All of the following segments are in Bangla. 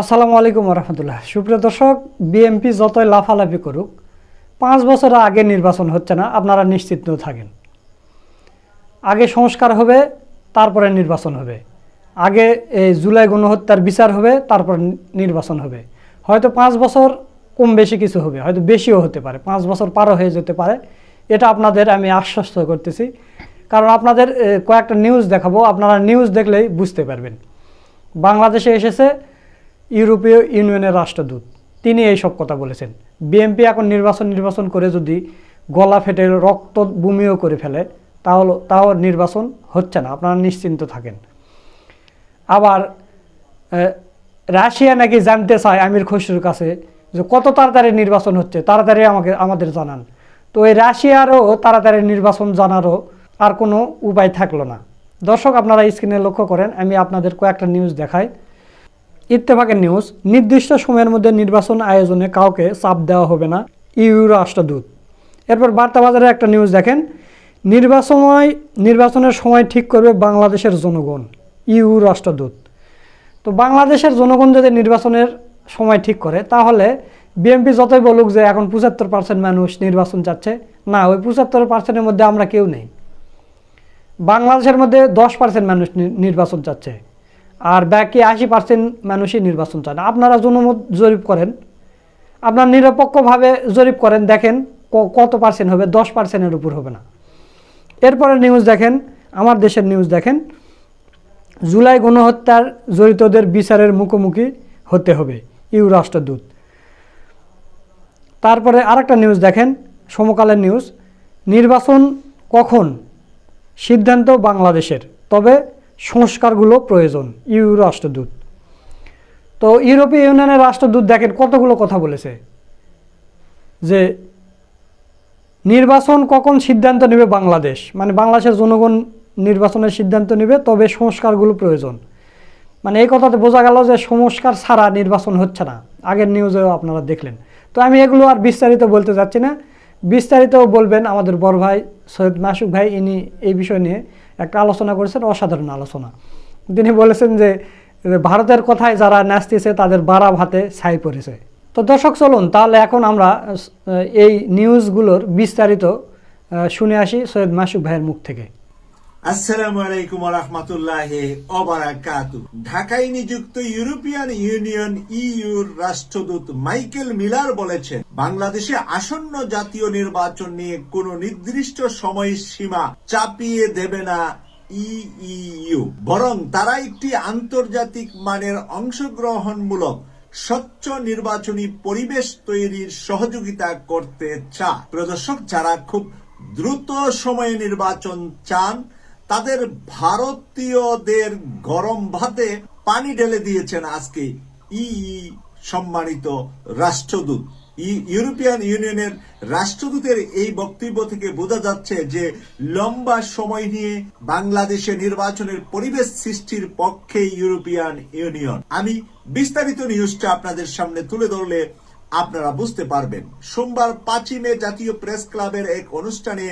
আসসালামু আলাইকুম রহমতুল্লাহ সুপ্রিয় দর্শক বিএমপি যতই লাফালাফি করুক, পাঁচ বছর আগে নির্বাচন হচ্ছে না, আপনারা নিশ্চিত থাকেন। আগে সংস্কার হবে, তারপরে নির্বাচন হবে। আগে এই জুলাই গণহত্যার বিচার হবে, তারপর নির্বাচন হবে। হয়তো পাঁচ বছর কম বেশি কিছু হবে, হয়তো বেশিও হতে পারে, পাঁচ বছর পারও হয়ে যেতে পারে। এটা আপনাদের আমি আশ্বস্ত করতেছি। কারণ আপনাদের কয়েকটা নিউজ দেখাবো, আপনারা নিউজ দেখলেই বুঝতে পারবেন। বাংলাদেশে এসেছে ইউরোপীয় ইউনিয়নের রাষ্ট্রদূত। তিনি এই সব কথা বলেছেন। বিএনপি এখন নির্বাচন নির্বাচন করে যদি গলা ফেটে রক্ত বুমিও করে ফেলে, তাহলে তাও নির্বাচন হচ্ছে না। আপনারা নিশ্চিন্ত থাকেন। আবার রাশিয়া নাকি জানতে চায় আমির খসরুর কাছে যে কত তাড়াতাড়ি নির্বাচন হচ্ছে, তাড়াতাড়ি আমাকে, আমাদের জানান। তো এই রাশিয়ারও তাড়াতাড়ি নির্বাচন জানারও আর কোনো উপায় থাকল না। দর্শক, আপনারা স্ক্রিনে লক্ষ্য করেন, আমি আপনাদের কয়েকটা নিউজ দেখাই। ইত্তেফাকের নিউজ, নির্দিষ্ট সময়ের মধ্যে নির্বাচন আয়োজনে কাউকে চাপ দেওয়া হবে না ইউ রাষ্ট্রদূত। এরপর বার্তা বাজারে একটা নিউজ দেখেন নির্বাচন নির্বাচনের সময় ঠিক করবে বাংলাদেশের জনগণ ইউ রাষ্ট্রদূত। তো বাংলাদেশের জনগণ যদি নির্বাচনের সময় ঠিক করে, তাহলে বিএনপি যতই বলুক যে এখন পঁচাত্তর পার্সেন্ট মানুষ নির্বাচন চাচ্ছে, না, ওই পঁচাত্তর পার্সেন্টের মধ্যে আমরা কেউ নেই। বাংলাদেশের মধ্যে দশ পার্সেন্ট মানুষ নির্বাচন চাচ্ছে। আর বাকি আশি পার্সেন্ট মানুষই নির্বাচন চান আপনারা জনমত জরিপ করেন। আপনার নিরপেক্ষভাবে জরিপ করেন, দেখেন কত পার্সেন্ট হবে, দশ পার্সেন্টের উপর হবে না। এরপরে নিউজ দেখেন, আমার দেশের নিউজ দেখেন, জুলাই গণহত্যার জড়িতদের বিচারের মুখোমুখি হতে হবে, ইউ রাষ্ট্রদূত। তারপরে আরেকটা নিউজ দেখেন, সমকালের নিউজ নির্বাচন কখন? সিদ্ধান্ত বাংলাদেশের। তবে সংস্কারগুলো প্রয়োজন ইউ রাষ্ট্রদূত। তো ইউরোপীয় ইউনিয়নের রাষ্ট্রদূত দেখেন কতগুলো কথা বলেছে। যে নির্বাচন কখন সিদ্ধান্ত নেবে বাংলাদেশ? মানে বাংলাদেশের জনগণ নির্বাচনের সিদ্ধান্ত নেবে, তবে সংস্কারগুলো প্রয়োজন। মানে এই কথাতে বোঝা গেল যে সংস্কার ছাড়া নির্বাচন হচ্ছে না। আগের নিউজেও আপনারা দেখলেন। তো আমি এগুলো আর বিস্তারিত বলতে যাচ্ছি না। বিস্তারিত বলবেন আমাদের বড় ভাই সৈয়দ মাসুক ভাই, ইনি এই বিষয় নিয়ে একটা আলোচনা করেছেন, অসাধারণ আলোচনা। তিনি বলেছেন যে ভারতের কথায় যারা নাচতেছে তাদের বারা ভাতে ছাই পড়েছে। তো দর্শক, চলুন, তাহলে এখন আমরা এই নিউজগুলোর বিস্তারিত শুনে আসি সৈয়দ মাসুক ভাইয়ের মুখ থেকে। আসসালামু আলাইকুম রহমতুল্লাহ অবরাকাতু ঢাকায় নিযুক্ত ইউরোপিয়ান ইউনিয়ন ইউর রাষ্ট্রদূত মাইকেল মিলার বলেছেন, বাংলাদেশে আসন্ন জাতীয় নির্বাচন নিয়ে কোন নির্দিষ্ট সময়সীমা চাপিয়ে দেবে না ইইউ বরং তারা একটি আন্তর্জাতিক মানের অংশগ্রহণমূলক, স্বচ্ছ নির্বাচনী পরিবেশ তৈরির সহযোগিতা করতে চা প্রদর্শক যারা খুব দ্রুত সময়ে নির্বাচন চান তাদের ভারতীয়দের গরম ভাতে পানি ঢেলে দিয়েছেন আজকে ই সম্মানিত রাষ্ট্রদূত। ইউরোপিয়ান ইউনিয়নের রাষ্ট্রদূতের এই বক্তব্য থেকে বোঝা যাচ্ছে যে লম্বা সময় নিয়ে বাংলাদেশে নির্বাচনের পরিবেশ সৃষ্টির পক্ষে ইউরোপিয়ান ইউনিয়ন। আমি বিস্তারিত নিউজটা আপনাদের সামনে তুলে ধরলে আপনারা বুঝতে পারবেন। সোমবার পাঁচই মে জাতীয় প্রেস ক্লাবের এক অনুষ্ঠানে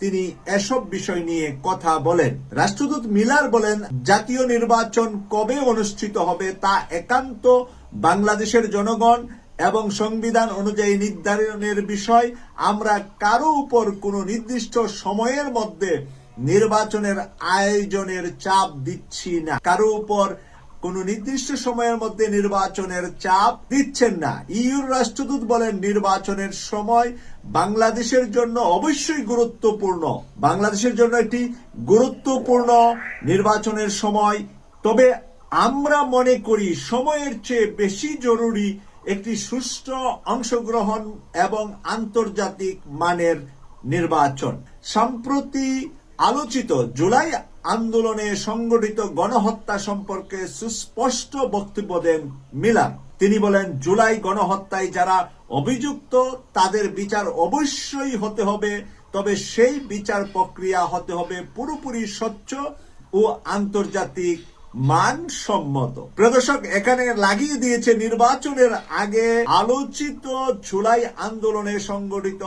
তিনি এসব বিষয় নিয়ে কথা বলেন। রাষ্ট্রদূত মিলার বলেন, জাতীয় নির্বাচন কবে অনুষ্ঠিত হবে তা একান্ত বাংলাদেশের জনগণ এবং সংবিধান অনুযায়ী নির্ধারণের বিষয়। আমরা কারও উপর কোনো নির্দিষ্ট সময়ের মধ্যে নির্বাচনের আয়োজনের চাপ দিচ্ছি না। কারও উপর কোন নির্দিষ্ট সময়ের মধ্যে নির্বাচনের চাপ দিচ্ছেন না। ইউর রাষ্ট্রদূত বলেন, নির্বাচনের সময় বাংলাদেশের জন্য অবশ্যই গুরুত্বপূর্ণ। বাংলাদেশের জন্য একটি গুরুত্বপূর্ণ নির্বাচনের সময়। তবে আমরা মনে করি, সময়ের চেয়ে বেশি জরুরি একটি সুষ্ঠু অংশগ্রহণ এবং আন্তর্জাতিক মানের নির্বাচন। সম্প্রতি আলোচিত জুলাই আন্দোলনে সংগঠিত গণহত্যা সম্পর্কে সুস্পষ্ট বক্তব্য দেন মিলার তিনি বলেন, জুলাই গণহত্যায় যারা অভিযুক্ত, তাদের বিচার অবশ্যই হতে হবে, তবে সেই বিচার প্রক্রিয়া হতে হবে পুরোপুরি স্বচ্ছ ও আন্তর্জাতিক মানসম্মত। প্রদর্শক, এখানে লাগিয়ে দিয়েছে নির্বাচনের আগে আলোচিত জুলাই আন্দোলনে সংগঠিত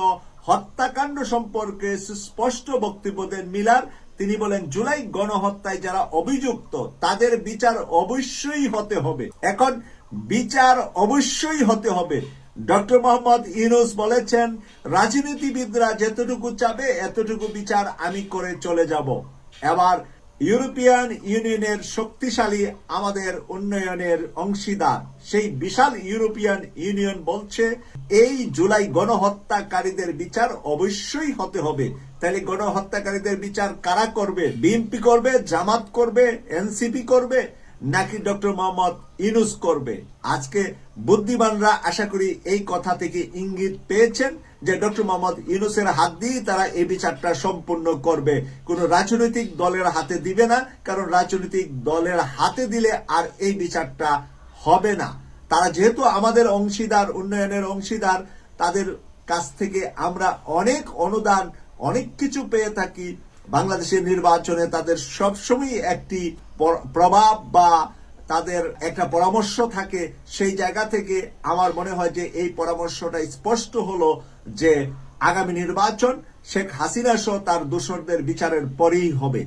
হত্যাকাণ্ড সম্পর্কে সুস্পষ্ট বক্তব্য দেন মিলার। তিনি বলেন, জুলাই গণহত্যায় যারা অভিযুক্ত, তাদের বিচার অবশ্যই হতে হবে। এখন, বিচার অবশ্যই হতে হবে। ডক্টর মোহাম্মদ ইউনুস বলেছেন, রাজনীতিবিদরা যেতটুকু চাবে, এতটুকু বিচার আমি করে চলে যাব। এবার ইউরোপিয়ান ইউনিয়নের শক্তিশালী আমাদের উন্নয়নের অংশীদার। সেই বিশাল ইউরোপিয়ান ইউনিয়ন বলছে, এই জুলাই গণহত্যাকারীদের বিচার অবশ্যই হতে হবে। তাহলে গণহত্যাকারীদের বিচার কারা করবে? বিএনপি করবে, জামাত করবে, এনসিপি করবে? নাকি ডক্টর মোহাম্মদ ইনুস করবে? আজকে বুদ্ধিমানরা আশা করি এই কথা থেকে ইঙ্গিত পেয়েছেন যে ডক্টর মোহাম্মদ ইউনুসের হাত দিয়ে তারা এই বিচারটা সম্পূর্ণ করবে। কোন রাজনৈতিক দলের হাতে দিবে না, কারণ রাজনৈতিক দলের হাতে দিলে আর এই বিচারটা হবে না। তারা যেহেতু আমাদের অংশীদার, উন্নয়নের অংশীদার, তাদের কাছ থেকে আমরা অনেক অনুদান, অনেক কিছু পেয়ে থাকি। বাংলাদেশের নির্বাচনে তাদের সবসময় একটি প্রভাব বা তাদের একটা পরামর্শ থাকে সেই জায়গা থেকে আমার মনে হয় যে এই পরামর্শটা স্পষ্ট হলো যে আগামী নির্বাচন শেখ হাসিনা সহ তার দূষণদের বিচারের পরেই হবে।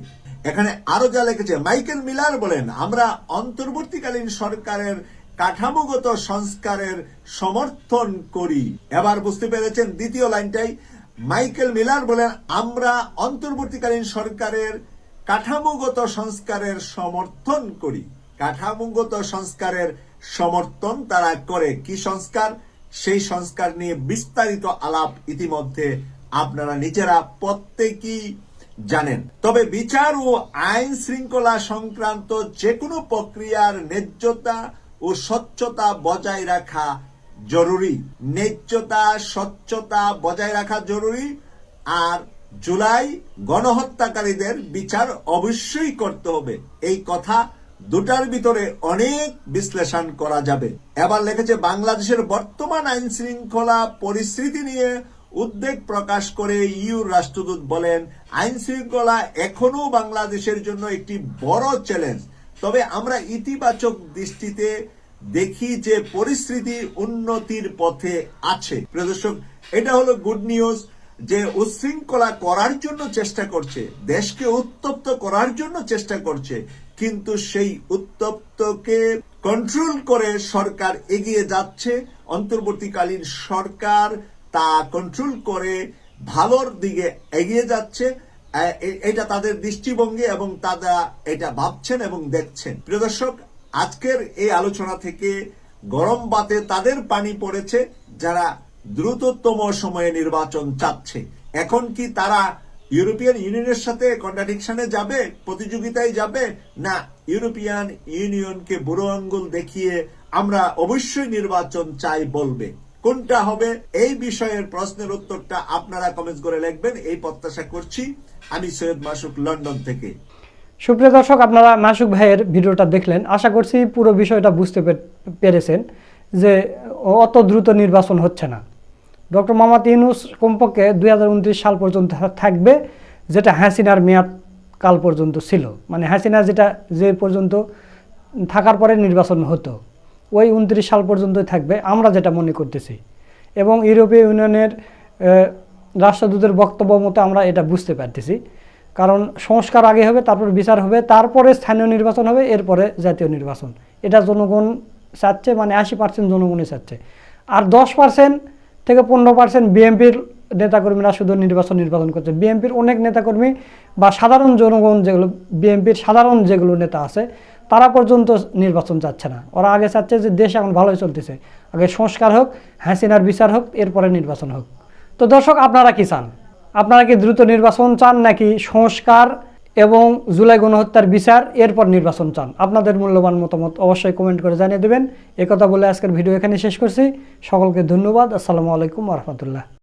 এখানে আরও যা লিখেছে, মাইকেল মিলার বলেন, আমরা অন্তর্বর্তীকালীন সরকারের কাঠামোগত সংস্কারের সমর্থন করি। এবার বুঝতে পেরেছেন দ্বিতীয় লাইনটাই, মাইকেল মিলার বলেন, আমরা অন্তর্বর্তীকালীন সরকারের কাঠামোগত সংস্কারের সমর্থন করি। কাঠামোগত সংস্কারের সমর্থন তারা করে। কি সংস্কার? সেই সংস্কার নিয়ে বিস্তারিত আলাপ ইতিমধ্যে আপনারা নিজেরা প্রত্যেকেই জানেন। তবে বিচার ও আইন শৃঙ্খলা সংক্রান্ত যে কোনো প্রক্রিয়ার ন্যায্যতা ও স্বচ্ছতা বজায় রাখা জরুরি। ন্যায্যতা, স্বচ্ছতা বজায় রাখা জরুরি। আর জুলাই গণহত্যাকারীদের বিচার অবশ্যই করতে হবে। এই কথা দুটার ভিতরে অনেক বিশ্লেষণ করা যাবে। এবার লিখেছে বাংলাদেশের বর্তমান আইন শৃঙ্খলা পরিস্থিতি নিয়ে উদ্বেগ প্রকাশ করে ইউ রাষ্ট্রদূত বলেন আইন শৃঙ্খলা এখনও বাংলাদেশের জন্য একটি বড় চ্যালেঞ্জ তবে আমরা ইতিবাচক দৃষ্টিতে দেখি যে পরিস্থিতি উন্নতির পথে আছে। প্রিয় দর্শক, এটা হলো গুড নিউজ যে উশৃঙ্খলা করার জন্য চেষ্টা করছে, দেশকে উত্তপ্ত করার জন্য চেষ্টা করছে, কিন্তু সেই উত্তপ্তকে কন্ট্রোল করে সরকার এগিয়ে যাচ্ছে। অন্তর্বর্তীকালীন সরকার তা কন্ট্রোল করে ভালোর দিকে এগিয়ে যাচ্ছে। এটা তাদের দৃষ্টিভঙ্গি এবং তারা এটা ভাবছেন এবং দেখছেন। প্রিয় দর্শক, আজকের এই আলোচনা থেকে গরম বাতে তাদের পানি পড়েছে। যারা দ্রুততম সময়ে নির্বাচন চাচ্ছে। এখন কি তারা ইউরোপিয়ান ইউনিয়নের সাথে কন্ট্রাডিকশনে যাবে, প্রতিযোগিতায় যাবে? না, ইউরোপিয়ান ইউনিয়নকে বুড়ো আঙ্গুল দেখিয়ে আমরা অবশ্যই নির্বাচন চাই বলবে। কোনটা হবে? এই বিষয়ের প্রশ্নের উত্তরটা আপনারা কমেন্ট করে লিখবেন। এই প্রত্যাশা করছি। আমি সৈয়দ মাসুক, লন্ডন থেকে। সুপ্রিয় দর্শক, আপনারা মাসুক ভাইয়ের ভিডিওটা দেখলেন। আশা করছি পুরো বিষয়টা বুঝতে পেরেছেন যে অত দ্রুত নির্বাচন হচ্ছে না। ডক্টর মোহাম্মদ ইউনুস কমপক্ষে দুই হাজার উনত্রিশ সাল পর্যন্ত থাকবে, যেটা হাসিনার মেয়াদ কাল পর্যন্ত ছিল। মানে হাসিনা যেটা, যে পর্যন্ত থাকার পরে নির্বাচন হতো, ওই উনত্রিশ সাল পর্যন্তই থাকবে, আমরা যেটা মনে করতেছি। এবং ইউরোপীয় ইউনিয়নের রাষ্ট্রদূতের বক্তব্য মতো আমরা এটা বুঝতে পারতেছি। কারণ সংস্কার আগে হবে, তারপর বিচার হবে, তারপরে স্থানীয় নির্বাচন হবে, এরপরে জাতীয় নির্বাচন। এটা জনগণ চাচ্ছে মানে আশি পার্সেন্ট জনগণই চাচ্ছে। আর দশ পার্সেন্ট থেকে পনেরো পার্সেন্ট বিএনপির নেতাকর্মীরা শুধু নির্বাচন নির্বাচন করছে। বিএনপির অনেক নেতাকর্মী বা সাধারণ জনগণ যেগুলো, বিএনপির সাধারণ যেগুলো নেতা আছে, তারা পর্যন্ত নির্বাচন চাচ্ছে না। ওরা আগে চাচ্ছে যে দেশ এখন ভালোই চলতেছে। আগে সংস্কার হোক, হাসিনার বিচার হোক, এরপরে নির্বাচন হোক। তো দর্শক, আপনারা কি চান? আপনারা কি দ্রুত নির্বাচন চান নাকি সংস্কার এবং জুলাই গণহত্যার বিচার, এরপর নির্বাচন চান। আপনাদের মূল্যবান মতামত অবশ্যই কমেন্ট করে জানিয়ে দেবেন। কথা বলে আজকের ভিডিও এখানে শেষ করছি। সকলকে ধন্যবাদ। আসসালামু আলাইকুম রহমতুল্লাহ।